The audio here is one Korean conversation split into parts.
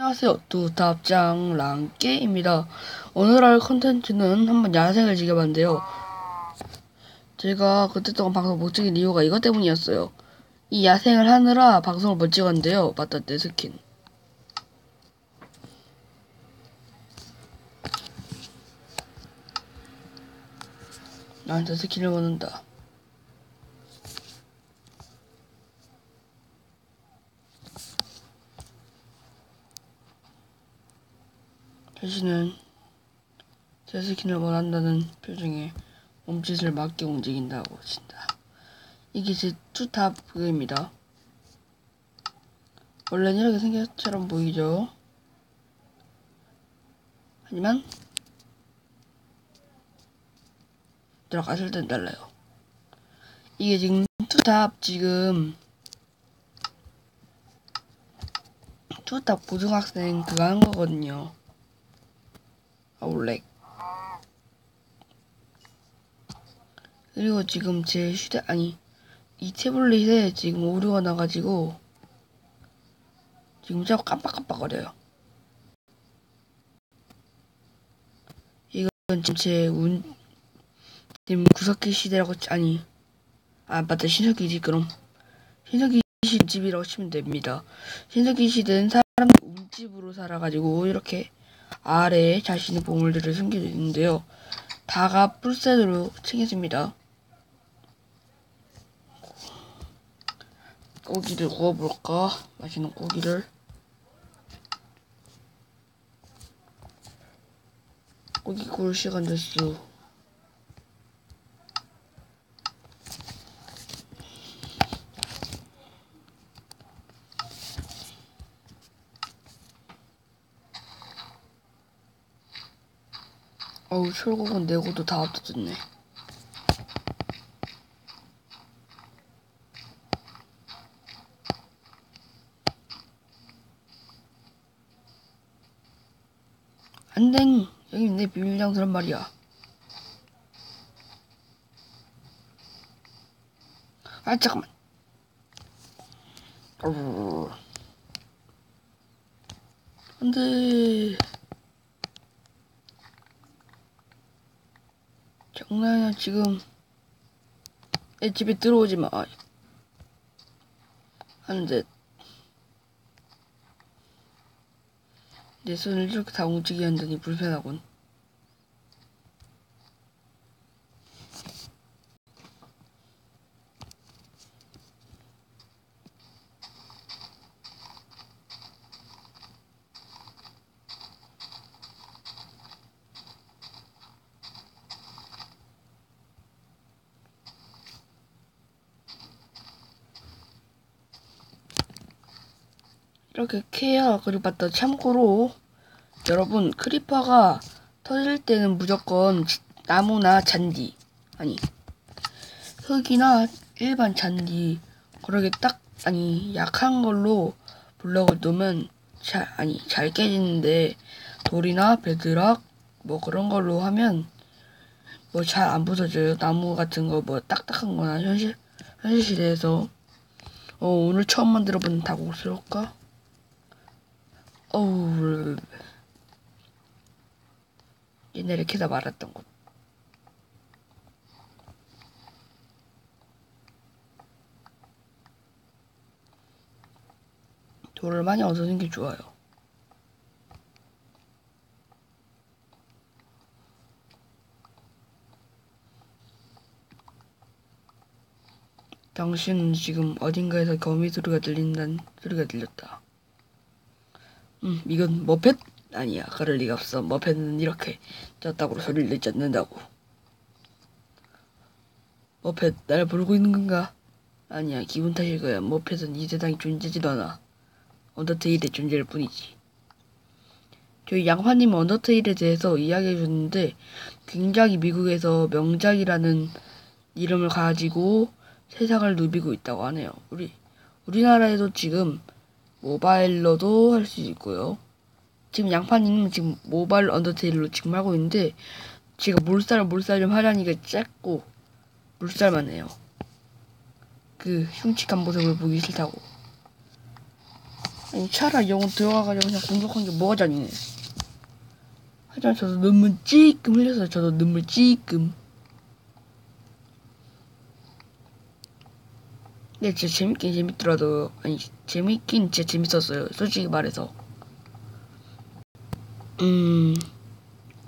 안녕하세요. 두탑장 랑깨입니다. 오늘 할 컨텐츠는 한번 야생을 즐겨봤는데요. 제가 그때 동안 방송 못 찍은 이유가 이것 때문이었어요. 이 야생을 하느라 방송을 못 찍었는데요. 맞다, 내 스킨. 나한테 스킨을 원한다. 자신은 제 스킨을 원한다는 표정에 몸짓을 맞게 움직인다고 친다. 이게 제 투탑 그입니다. 원래는 이렇게 생겼처럼 보이죠. 하지만 들어갔을 땐 달라요. 이게 지금 투탑 지금 투탑 고등학생 그거 하는 거거든요. 아울렉. 그리고 지금 제 휴대 아니 이 태블릿에 지금 오류가 나가지고 지금 자꾸 깜빡깜빡거려요. 이건 지금 제운 지금 구석기 시대라고 아니 아 맞다 신석기 지 그럼 신석기 시 집이라고 치면 됩니다. 신석기 시대는 사람 움집으로 살아가지고 이렇게 아래에 자신의 보물들을 숨기고 있는데요. 다가 풀셋으로 챙겨집니다. 고기를 구워볼까? 맛있는 고기를. 고기 구울 시간 됐어. 어우 철곡은 내고도 다 없어졌네. 안댕 여기 내 비밀 장소란 말이야. 아 잠깐만. 어... 안돼. 장난이야 지금 내 집에 들어오지 마. 하는데 내 손을 이렇게 다 움직이게 한다니 불편하군. 이렇게 케어 그리고 맞다. 참고로 여러분 크리퍼가 터질 때는 무조건 나무나 잔디 아니 흙이나 일반 잔디 그렇게 딱 아니 약한 걸로 블럭을 놓으면 잘 아니 잘 깨지는데 돌이나 베드락 뭐 그런 걸로 하면 뭐 잘 안 부서져요. 나무 같은 거 뭐 딱딱한 거나 현실 현실 시대에서. 어 오늘 처음 만들어 본 다국스러울까? 어우 옛날에 캐다 말았던 곳 돌을 많이 얻어는 게 좋아요. 당신은 지금 어딘가에서 거미 소리가 들린다는 소리가 들렸다 음, 이건 머펫? 아니야, 그럴 리가 없어. 머펫은 이렇게 쩌다구로 소리를 내지 않는다고. 머펫, 날 부르고 있는 건가? 아니야, 기분 탓일 거야. 머펫은 이 세상에 존재지도 않아. 언더테일의 존재일 뿐이지. 저희 양화님 언더테일에 대해서 이야기해 줬는데 굉장히 미국에서 명작이라는 이름을 가지고 세상을 누비고 있다고 하네요. 우리 우리나라에도 지금 모바일로도 할 수 있고요. 지금 양파님은 지금 모바일 언더테일로 지금 하고 있는데 제가 물살 물살 좀 하려니까 짧고 물살만 해요. 그 흉측한 모습을 보기 싫다고. 아니 차라리 영혼 들어가가지고 그냥 공격한 게 뭐가 잔인해 하지만 저도 눈물 찌끔 흘려서 저도 눈물 찌끔 근데 진짜 재밌긴 재밌더라도 아니 재밌긴 진짜 재밌었어요 솔직히 말해서. 음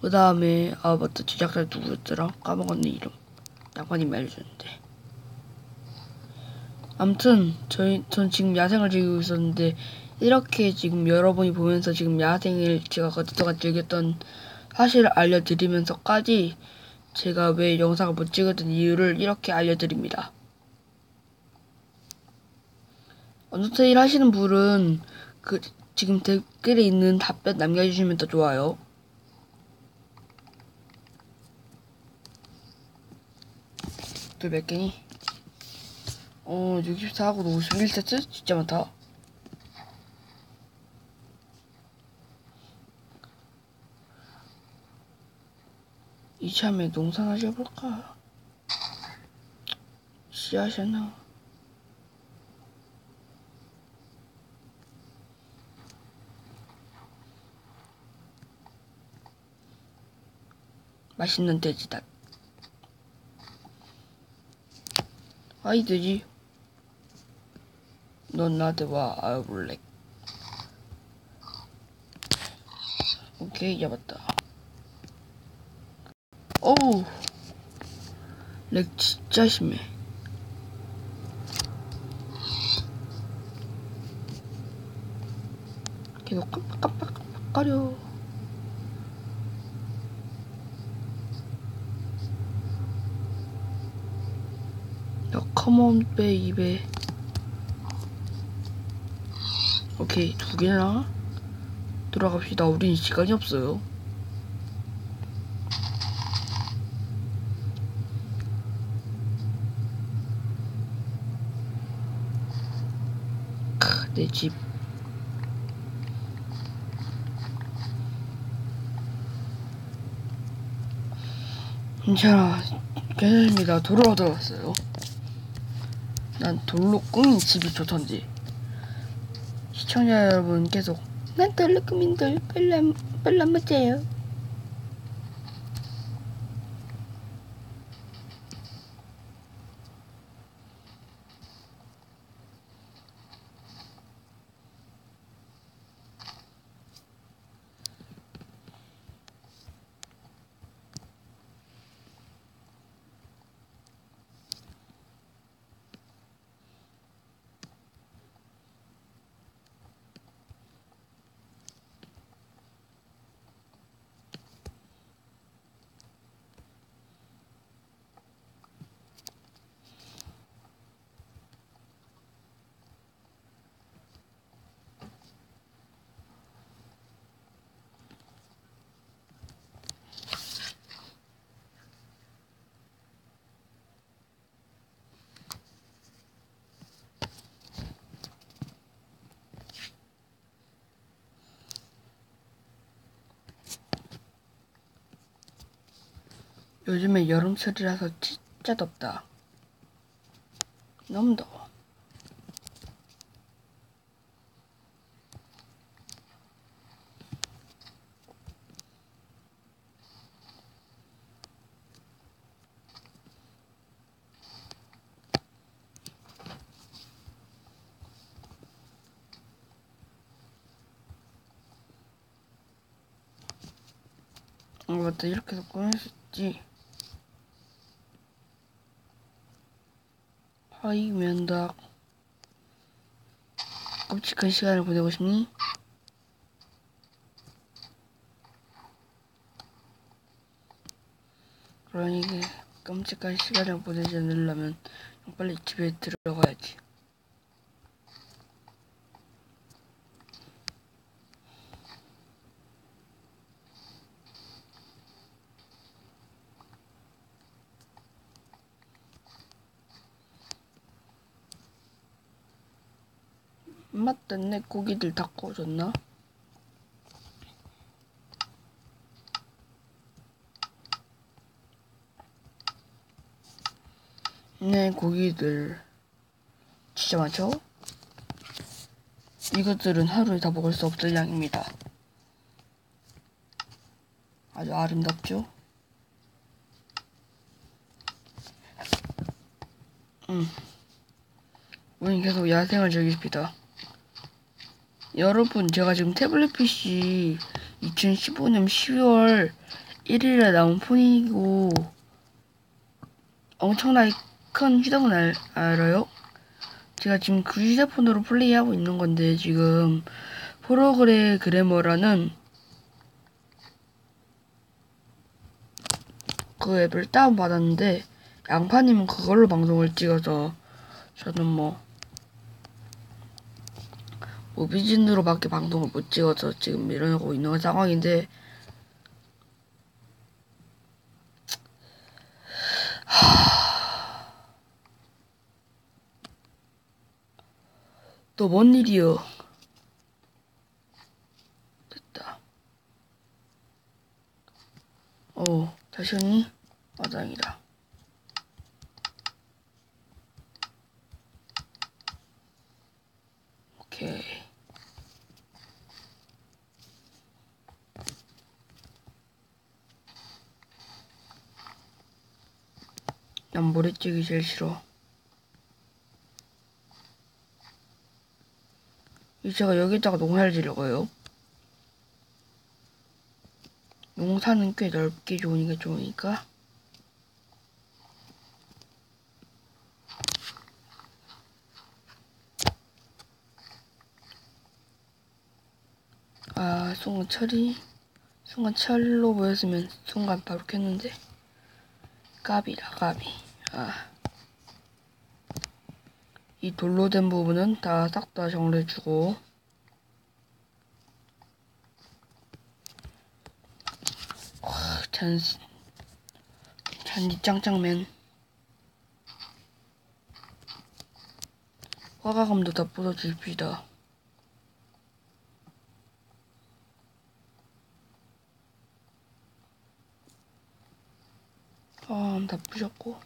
그 다음에 아 맞다. 제작자 누구였더라? 까먹었네 이름. 양반님이 알려줬는데. 아무튼 저희 전 지금 야생을 즐기고 있었는데 이렇게 지금 여러분이 보면서 지금 야생을 제가 그동안 즐겼던 사실을 알려드리면서까지 제가 왜 영상을 못 찍었던 이유를 이렇게 알려드립니다. 언더테일 하시는 분은 그 지금 댓글에 있는 답변 남겨주시면 더 좋아요. 또 몇 개니? 어, 64하고 51세트? 진짜 많다. 이참에 농사나 지어볼까? 씨앗이나. 맛있는 돼지닭. 아이 돼지. 넌 나한테 와, 아유 블랙. 오케이, 잡았다. 어우, 렉 진짜 심해. 계속 깜빡깜빡 깜빡거려. 야, 컴온, 베이베. 오케이, 두 개나? 들어갑시다. 우린 시간이 없어요. 크, 내 집. 괜찮아. 괜찮습니다. 돌을 얻어왔어요. 난 돌로 꾸민 집이 좋던지. 시청자 여러분 계속 난 돌로 꾸민 돌 별로 안, 별로 안 멋져요. 요즘에 여름철이라서 진짜 덥다. 너무 더워. 어, 맞다. 이렇게 해서 있지. 하이 면닭 끔찍한 시간을 보내고 싶니? 그러니 그 끔찍한 시간을 보내지 않으려면 빨리 집에 들어가야지. 맞다, 내 고기들 다 구워졌나? 내 고기들 진짜 많죠? 이것들은 하루에 다 먹을 수 없을 양입니다. 아주 아름답죠? 음. 우린 계속 야생을 즐깁시다. 여러분, 제가 지금 태블릿 PC 2015년 12월 1일에 나온 폰이고, 엄청나게 큰 휴대폰 알, 알아요? 제가 지금 그 휴대폰으로 플레이하고 있는 건데, 지금, 프로그래머라는 그 앱을 다운받았는데, 양파님은 그걸로 방송을 찍어서, 저는 뭐, 오비진으로밖에 방송을 못 찍어서 지금 이러고 있는 상황인데 또뭔 일이요? 됐다. 어, 다시 왔니? 마당이다. 오케이. 난 모래찍이 제일 싫어. 이 제가 여기다가 농사를 지려고요. 농사는 꽤 넓게 좋으니까 좋으니까. 아, 순간 철이, 순간 철로 보였으면 순간 바로 켰는데. 까비다, 까비. 아. 이 돌로 된 부분은 다 싹 다 정리해주고. 와, 잔, 잔디 짱짱맨. 화가감도 다 부숴줍시다. 부셨고.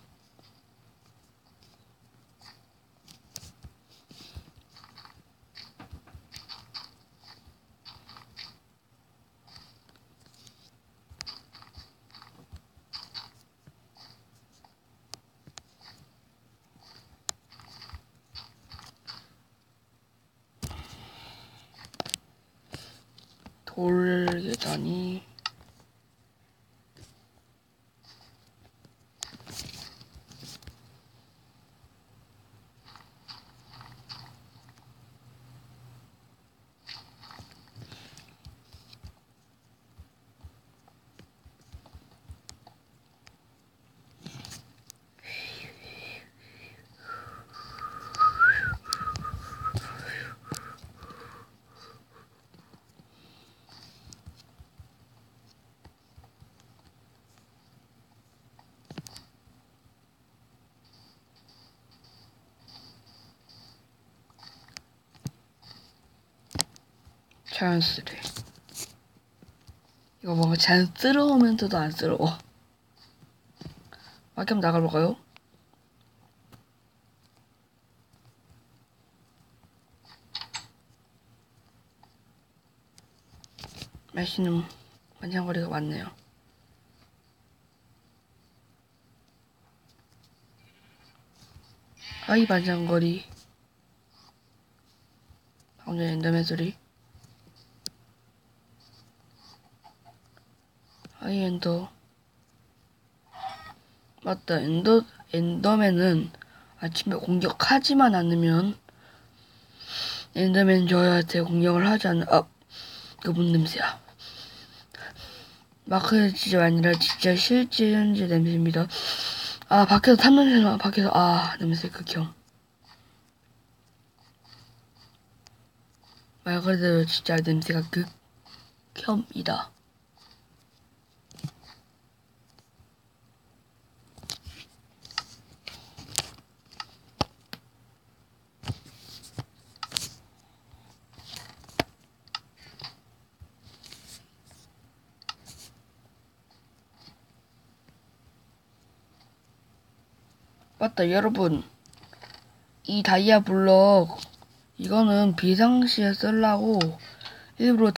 돌 계단이 자연스레. 이거 뭔가 자연스러우면서도 안쓰러워. 한번 나가볼까요? 맛있는 반찬거리가 많네요. 아이 반찬거리. 방금 전에 엔더맨 소리. 아이 엔더. 맞다. 엔더 엔더맨은 아침에 공격하지만 않으면 엔더맨 저한테 공격을 하지 않는 아 그뭔 냄새야. 마크 진짜 아니라 진짜 실제 현재 냄새입니다. 아 밖에서 탐 냄새 나 밖에서 아 냄새 극혐. 말 그대로 진짜 냄새가 극혐이다. 맞다 여러분 이 다이아 블럭 이거는 비상시에 쓰려고 일부러